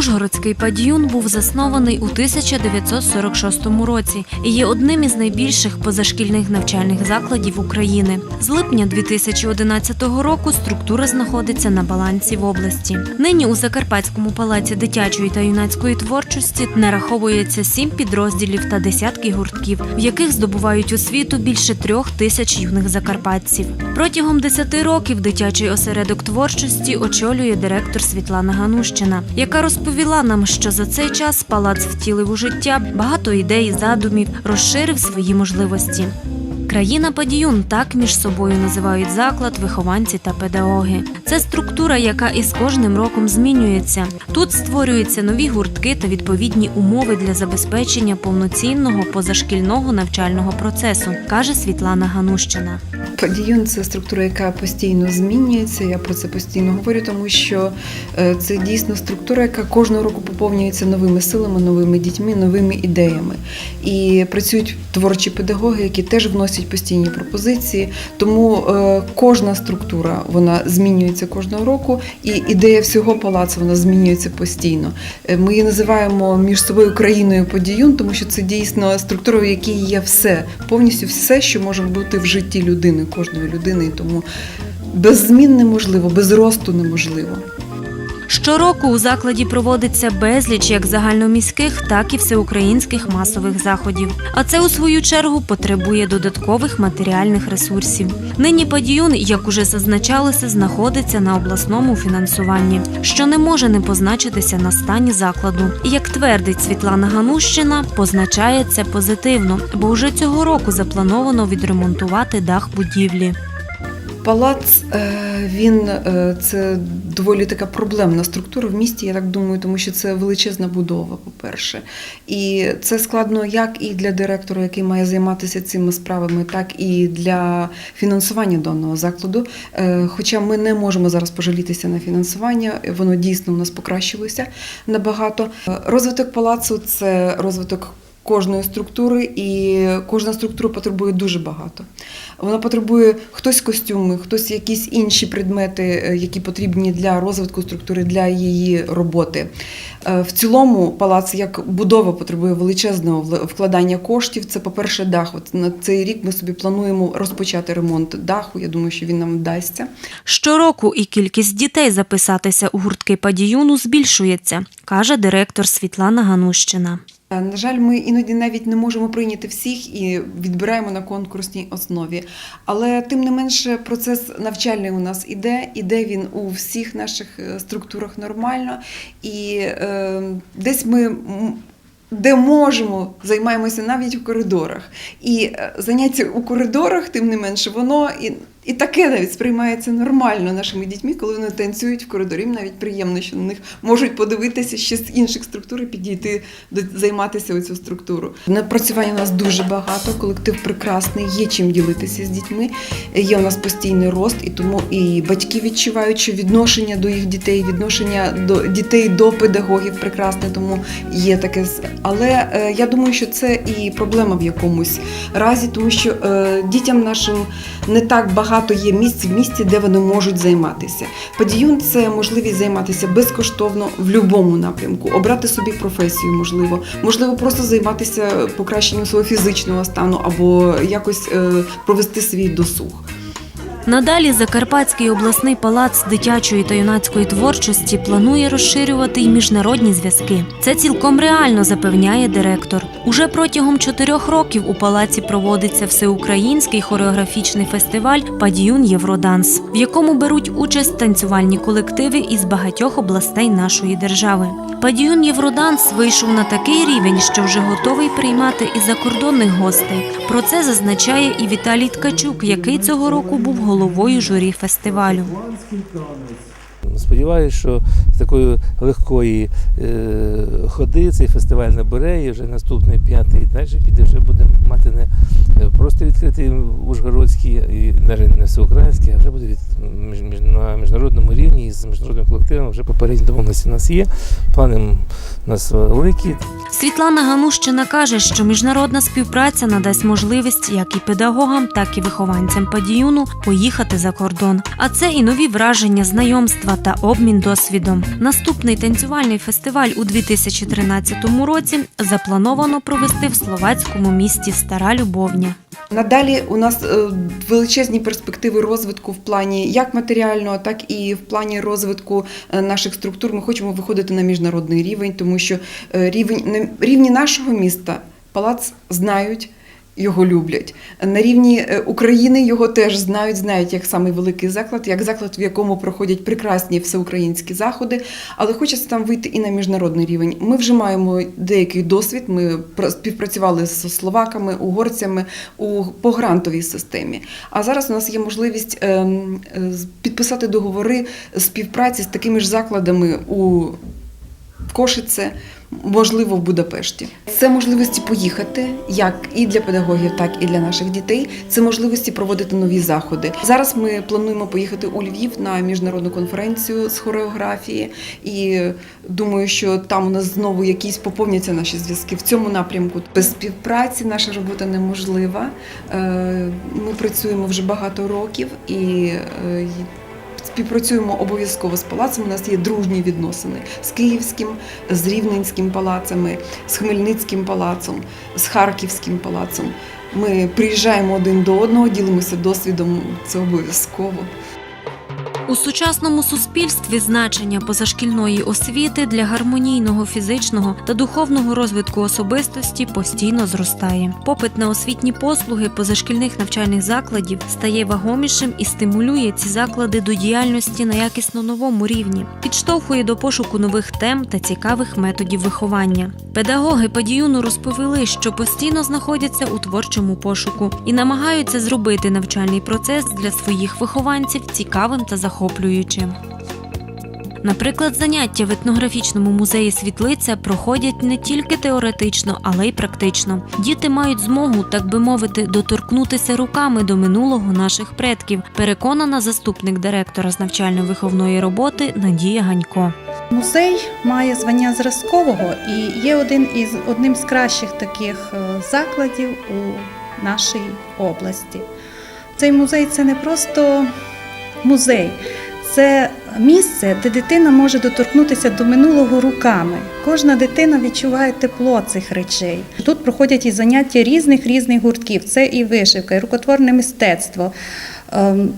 Ужгородський падіюн був заснований у 1946 році і є одним із найбільших позашкільних навчальних закладів України. З липня 2011 року структура знаходиться на балансі в області. Нині у Закарпатському палаці дитячої та юнацької творчості нараховується сім підрозділів та десятки гуртків, в яких здобувають освіту більше трьох тисяч юних закарпатців. Протягом 10 років дитячий осередок творчості очолює директор Світлана Ганущина, яка розповіла нам, що за цей час палац втілив у життя багато ідей, задумів, розширив свої можливості. Країна Падіюн так між собою називають заклад, вихованці та педагоги. Це структура, яка із кожним роком змінюється. Тут створюються нові гуртки та відповідні умови для забезпечення повноцінного позашкільного навчального процесу, каже Світлана Ганущина. Падіюн це структура, яка постійно змінюється. Я про це постійно говорю, тому що е, це дійсно структура, яка кожного року поповнюється новими силами, новими дітьми, новими ідеями. І працюють творчі педагоги, які теж вносять постійні пропозиції. Тому е, кожна структура вона змінюється кожного року, і ідея всього палацу вона змінюється постійно. Е, Ми її називаємо між собою країною подіюн, тому що це дійсно структура, в якій є все, повністю все, що може бути в житті людини, кожної людини. І тому без змін неможливо, без росту неможливо. Щороку у закладі проводиться безліч як загальноміських, так і всеукраїнських масових заходів. А це у свою чергу потребує додаткових матеріальних ресурсів. Нині Падіюн, як уже зазначалося, знаходиться на обласному фінансуванні, що не може не позначитися на стані закладу. І як твердить Світлана Ганущина, позначає це позитивно, бо вже цього року заплановано відремонтувати дах будівлі. Палац е, він е, це доволі така проблемна структура в місті, я так думаю, тому що це величезна будова, по-перше. І це складно як і для директора, який має займатися цими справами, так і для фінансування даного закладу. Е, Хоча ми не можемо зараз пожалітися на фінансування, воно дійсно у нас покращилося набагато. Розвиток палацу це розвиток. Кожної структури, і кожна структура потребує дуже багато. Вона потребує хтось костюми, хтось якісь інші предмети, е, які потрібні для розвитку структури, для її роботи. Е, В цілому палац як будова потребує величезного вкладання коштів. Це, по-перше, дах. От на цей рік ми собі плануємо розпочати ремонт даху. Я думаю, що він нам вдасться. Щороку і кількість дітей записатися у гуртки Падіюну збільшується, каже директор Світлана Ганущина. Е, На жаль, ми іноді навіть не можемо прийняти всіх і відбираємо на конкурсній основі. Але тим не менше процес навчальний у нас іде, іде він у всіх наших е, структурах нормально. І е, десь ми. Де можемо, займаємося навіть у коридорах. І е, заняття у коридорах, тим не менше, воно і, і таке навіть сприймається нормально нашими дітьми, коли вони танцюють в коридорі. Їм навіть приємно, що на них можуть подивитися ще з інших структур і підійти займатися цю структуру. Напрацювань у нас дуже багато, колектив прекрасний, є чим ділитися з дітьми. Є у нас постійний рост, і тому і батьки відчувають, що відношення до їх дітей, відношення до дітей до педагогів прекрасне, тому є таке. Але е, я думаю, що це і проблема в якомусь разі, тому що е, дітям нашим не так багато є місць в місті, де вони можуть займатися. Падіюн це можливість займатися безкоштовно в будь-якому напрямку, обрати собі професію, можливо, можливо, просто займатися покращенням свого фізичного стану або якось е, провести свій досуг. Надалі Закарпатський обласний палац дитячої та юнацької творчості планує розширювати й міжнародні зв'язки. Це цілком реально запевняє директор. Уже протягом чотирьох років у палаці проводиться всеукраїнський хореографічний фестиваль Падіюн Євроданс, в якому беруть участь танцювальні колективи із багатьох областей нашої держави. Падіюн Євроданс вийшов на такий рівень, що вже готовий приймати і закордонних гостей. Про це зазначає і Віталій Ткачук, який цього року був головою журі фестивалю. Сподіваюся, що такої легкої е, ходи цей фестиваль набере і вже наступний п'ятий далі піде, вже буде мати не е, просто відкритий Ужгородський, і навіть не всеукраїнський, а вже буде від, між, на на міжнародному рівні з міжнародним колективом вже попередні домовленості у нас є. Плани у нас великі. Світлана Ганущина каже, що міжнародна співпраця надасть можливість як і педагогам, так і вихованцям падіюну поїхати за кордон. А це і нові враження, знайомства та обмін досвідом. Наступний танцювальний фестиваль у 2013 році заплановано провести в словацькому місті Стара Любовня. Надалі у нас е, величезні перспективи розвитку в плані як матеріального, так і в плані розвитку е, наших структур. Ми хочемо виходити на міжнародний рівень, тому що е, рівень рівні нашого міста палац знають. Його люблять на рівні е, України. Його теж знають, знають як самий великий заклад, як заклад, в якому проходять прекрасні всеукраїнські заходи. Але хочеться там вийти і на міжнародний рівень. Ми вже маємо деякий досвід. Ми пра- співпрацювали з словаками, угорцями у по грантовій системі. А зараз у нас є можливість ем, е, підписати договори співпраці з такими ж закладами у Кошице, можливо, в Будапешті. Це можливості поїхати як і для педагогів, так і для наших дітей. Це можливості проводити нові заходи. Зараз ми плануємо поїхати у Львів на міжнародну конференцію з хореографії, і думаю, що там у нас знову якісь поповняться наші зв'язки в цьому напрямку. Без співпраці наша робота неможлива. Е, Ми працюємо вже багато років і. Співпрацюємо обов'язково з палацом. У нас є дружні відносини з Київським, з Рівненським палацами, з Хмельницьким палацом, з Харківським палацом. Ми приїжджаємо один до одного, ділимося досвідом. Це обов'язково. У сучасному суспільстві значення позашкільної освіти для гармонійного фізичного та духовного розвитку особистості постійно зростає. Попит на освітні послуги позашкільних навчальних закладів стає вагомішим і стимулює ці заклади до діяльності на якісно новому рівні, підштовхує до пошуку нових тем та цікавих методів виховання. Педагоги падіюну розповіли, що постійно знаходяться у творчому пошуку і намагаються зробити навчальний процес для своїх вихованців цікавим та захоплюючим. Наприклад, заняття в етнографічному музеї Світлиця проходять не тільки теоретично, але й практично. Діти мають змогу, так би мовити, доторкнутися руками до минулого наших предків, переконана заступник директора з навчально-виховної роботи Надія Ганько. Музей має звання зразкового і є один із одним з кращих таких е, закладів у нашій області. Цей музей це не просто музей, це місце, де дитина може доторкнутися до минулого руками. Кожна дитина відчуває тепло цих речей. Тут проходять і заняття різних різних гуртків. Це і вишивка, і рукотворне мистецтво. ем,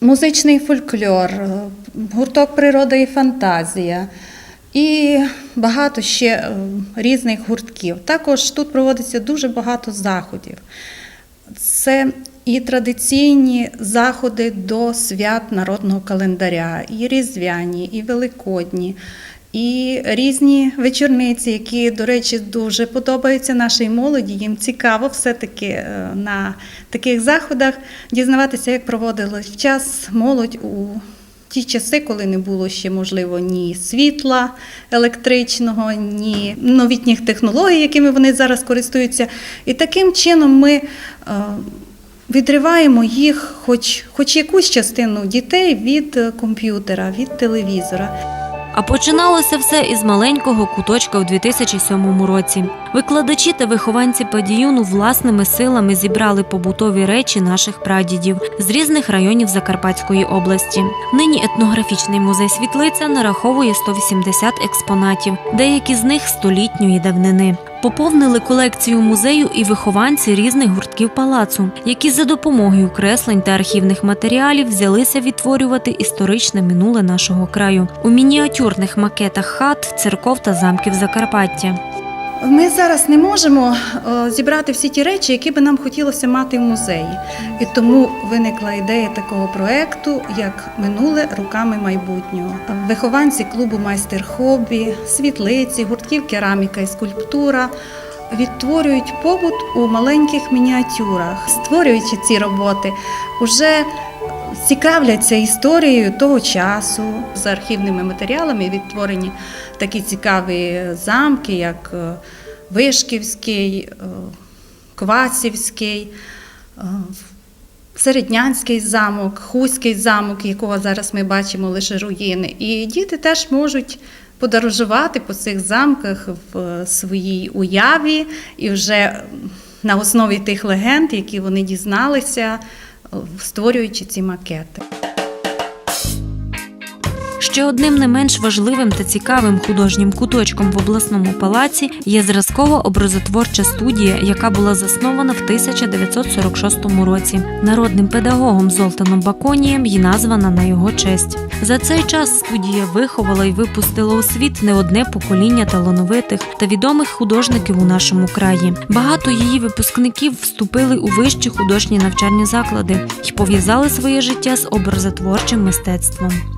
музичний фольклор, е, гурток природа і фантазія. І багато ще е, різних гуртків. Також тут проводиться дуже багато заходів. Це і традиційні заходи до свят народного календаря, і різдвяні, і великодні, і різні вечорниці, які, до речі, дуже подобаються нашій молоді. Їм цікаво все-таки е, на таких заходах дізнаватися, як проводилась в час молодь у ті часи, коли не було ще, можливо, ні світла електричного, ні новітніх технологій, якими вони зараз користуються. І таким чином ми е, відриваємо їх, хоч, хоч якусь частину дітей від е, комп'ютера, від телевізора. А починалося все із маленького куточка у 2007 році. Викладачі та вихованці падіюну власними силами зібрали побутові речі наших прадідів з різних районів Закарпатської області. Нині етнографічний музей світлиця нараховує 180 експонатів, деякі з них столітньої давнини. Поповнили колекцію музею і вихованці різних гуртків палацу, які за допомогою креслень та архівних матеріалів взялися відтворювати історичне минуле нашого краю у мініатюрних макетах хат, церков та замків Закарпаття. Ми зараз не можемо е, зібрати всі ті речі, які би нам хотілося мати в музеї. І тому виникла ідея такого проекту, як минуле руками майбутнього. Вихованці клубу майстер хобі, світлиці, гуртків кераміка і скульптура. Відтворюють побут у маленьких мініатюрах, створюючи ці роботи, уже цікавляться історією того часу з архівними матеріалами відтворені такі цікаві замки, як е, Вишківський, е, Квасівський. Е, Середнянський замок, Хуський замок, якого зараз ми бачимо лише руїни. І діти теж можуть подорожувати по цих замках в своїй уяві і вже на основі тих легенд, які вони дізналися, створюючи ці макети. Ще одним не менш важливим та цікавим художнім куточком в обласному палаці є зразкова образотворча студія, яка була заснована в 1946 році. Народним педагогом Золтаном Баконієм і названа на його честь. За цей час студія виховала і випустила у світ не одне покоління талановитих та відомих художників у нашому краї. Багато її випускників вступили у вищі художні навчальні заклади і пов'язали своє життя з образотворчим мистецтвом.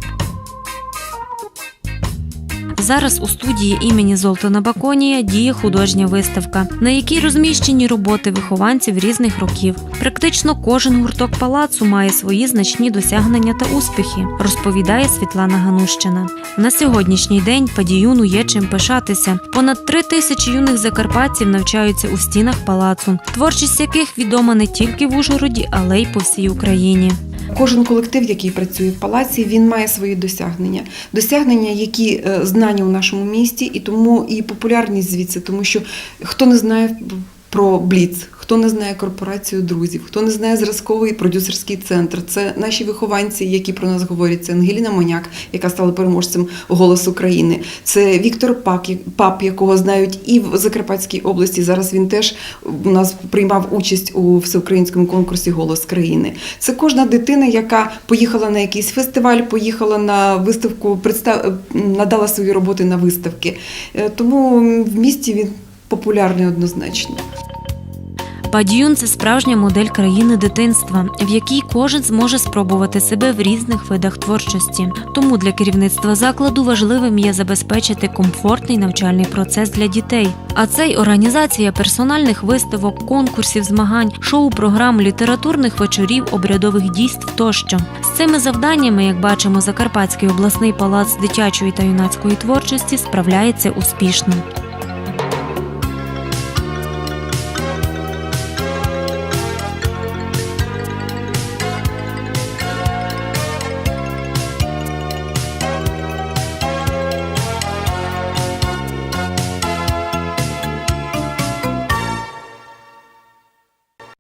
Зараз у студії імені Золтана Баконія діє художня виставка, на якій розміщені роботи вихованців різних років. Практично кожен гурток палацу має свої значні досягнення та успіхи, розповідає Світлана Ганущина. На сьогоднішній день Падіюну є чим пишатися. Понад три тисячі юних закарпатців навчаються у стінах палацу, творчість яких відома не тільки в Ужгороді, але й по всій Україні. Кожен колектив, який працює в палаці, він має свої досягнення. Досягнення, які е, знані у нашому місті, і тому і популярність звідси, тому що хто не знає про Бліц, хто не знає корпорацію друзів, хто не знає зразковий продюсерський центр. Це наші вихованці, які про нас говорять. Це Ангеліна Моняк, яка стала переможцем «Голос України. Це Віктор Пак, Пап, якого знають і в Закарпатській області. Зараз він теж у нас приймав участь у всеукраїнському конкурсі Голос країни. Це кожна дитина, яка поїхала на якийсь фестиваль, поїхала на виставку, представ... надала свої роботи на виставки. Е, Тому в місті він популярний однозначно. Падіюн це справжня модель країни дитинства, в якій кожен зможе спробувати себе в різних видах творчості. Тому для керівництва закладу важливим є забезпечити комфортний навчальний процес для дітей. А це й організація персональних виставок, конкурсів, змагань, шоу-програм, літературних вечорів, обрядових дійств тощо. З цими завданнями, як бачимо, Закарпатський обласний палац дитячої та юнацької творчості справляється успішно.